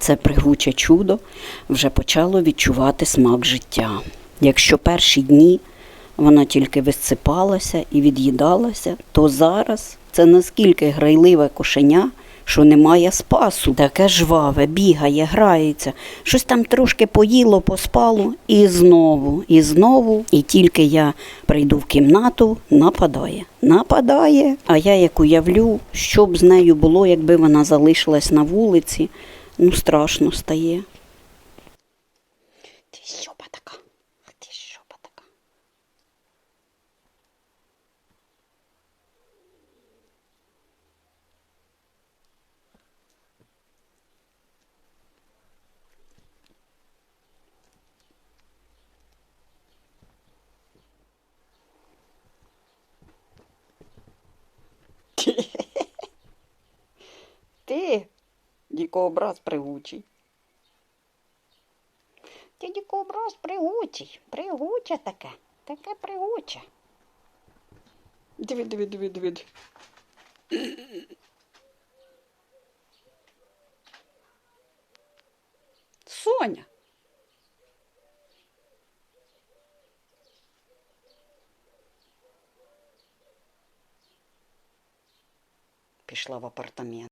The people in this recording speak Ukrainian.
це пригуче чудо вже почало відчувати смак життя. Якщо перші дні вона тільки висипалася і від'їдалася, то зараз це наскільки грайливе кошеня, що немає спасу. Таке жваве, бігає, грається, щось там трошки поїло, поспало, і знову, і знову. І тільки я прийду в кімнату, нападає. Нападає. А я як уявлю, що б з нею було, якби вона залишилась на вулиці, ну страшно стає. Ти що така? Ти що така? Ти, дікообраз пригучий. Ти дікообраз пригучий, пригуче таке, таке пригуче. Диви, диви, диви, диви. Соня. Пішла в апартамент.